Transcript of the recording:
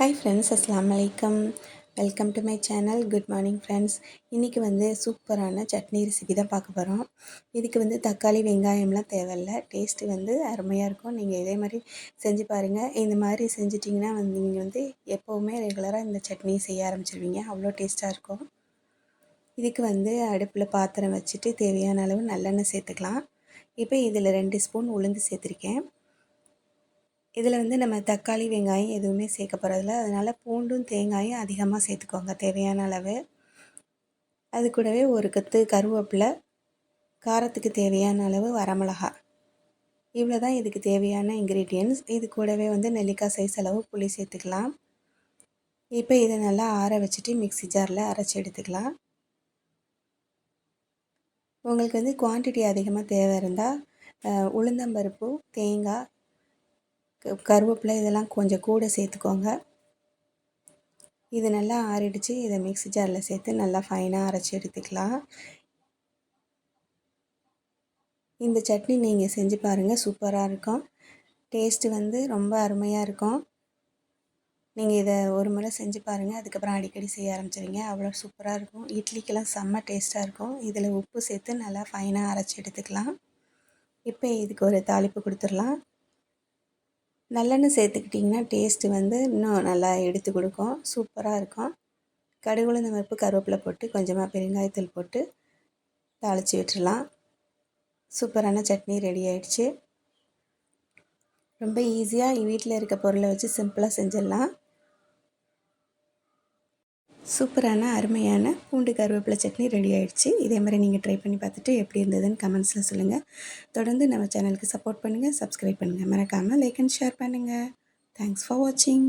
Hi friends அஸ்லாம் வலைக்கம் welcome to my channel good morning friends இன்றைக்கி வந்து சூப்பரான சட்னி ரெசிபி தான் பார்க்க போகிறோம் இதுக்கு வந்து தக்காளி வெங்காயம்லாம் தேவையில்ல. டேஸ்ட்டு வந்து அருமையாக இருக்கும். நீங்கள் இதே மாதிரி செஞ்சு பாருங்கள் இந்த மாதிரி செஞ்சிட்டிங்கன்னா வந்து நீங்கள் வந்து எப்போவுமே ரெகுலராக இந்த சட்னி செய்ய ஆரம்பிச்சிருவீங்க. அவ்வளோ டேஸ்ட்டாக இருக்கும். இதுக்கு வந்து அடுப்பில் பாத்திரம் வச்சுட்டு தேவையான அளவு நல்லெண்ணெய் சேர்த்துக்கலாம். இப்போ இதில் ரெண்டு ஸ்பூன் உளுந்து சேர்த்துருக்கேன். இதில் வந்து நம்ம தக்காளி வெங்காயம் எதுவுமே சேர்க்க போகிறதில்ல அதனால் பூண்டும் தேங்காயும் அதிகமாக சேர்த்துக்கோங்க தேவையான அளவு. அது கூடவே ஒரு கத்து கருவேப்பிலை காரத்துக்கு தேவையான அளவு வரமிளகா. இவ்வளோ தான் இதுக்கு தேவையான இன்க்ரீடியன்ஸ் இது கூடவே வந்து நெல்லிக்காய் சைஸ் அளவு புளி சேர்த்துக்கலாம். இப்போ இதை நல்லா ஆற வச்சுட்டு மிக்சி ஜாரில் அரைச்சி எடுத்துக்கலாம். உங்களுக்கு வந்து குவான்டிட்டி அதிகமாக தேவை இருந்தால் உளுந்தம்பருப்பு தேங்காய் கருவேப்பிலை இதெல்லாம் கொஞ்சம் கூட சேர்த்துக்கோங்க. இது நல்லா ஆறிடுச்சு. இதை மிக்ஸி ஜாரில் சேர்த்து நல்லா ஃபைனாக அரைச்சி எடுத்துக்கலாம். இந்த சட்னி நீங்கள் செஞ்சு பாருங்கள் சூப்பராக இருக்கும். டேஸ்ட்டு வந்து ரொம்ப அருமையாக இருக்கும். நீங்கள் இதை ஒரு முறை செஞ்சு பாருங்கள் அதுக்கப்புறம் அடிக்கடி செய்ய ஆரம்பிச்சிருங்க அவ்வளோ சூப்பராக இருக்கும். இட்லிக்கெல்லாம் செம்ம டேஸ்ட்டாக இருக்கும். இதில் உப்பு சேர்த்து நல்லா ஃபைனாக அரைச்சி எடுத்துக்கலாம். இப்போ இதுக்கு ஒரு தாளிப்பு கொடுத்துடலாம். நல்லெண்ணெய் சேர்த்துக்கிட்டிங்கன்னா டேஸ்ட்டு வந்து இன்னும் நல்லா எடுத்து கொடுக்கும். சூப்பராக இருக்கும். கடுகு இந்த பருப்பு கருவேப்பிலை போட்டு கொஞ்சமாக பெருங்காயத்தூள் போட்டு தாளித்து விட்டுடலாம் சூப்பரான சட்னி ரெடி ஆயிடுச்சு. ரொம்ப ஈஸியாக வீட்டில் இருக்க பொருளை வச்சு சிம்பிளாக செஞ்சிடலாம். சூப்பரான அருமையான பூண்டு கருவேப்பிலை சட்னி ரெடி ஆகிடுச்சு இதே மாதிரி நீங்கள் ட்ரை பண்ணி பார்த்துட்டு எப்படி இருந்ததுன்னு கமெண்ட்ஸில் சொல்லுங்கள் தொடர்ந்து நம்ம சேனலுக்கு சப்போர்ட் பண்ணுங்கள் சப்ஸ்கிரைப் பண்ணுங்கள் மறக்காமல் லைக் அண்ட் ஷேர் பண்ணுங்கள் தேங்க்ஸ் ஃபார் வாட்சிங்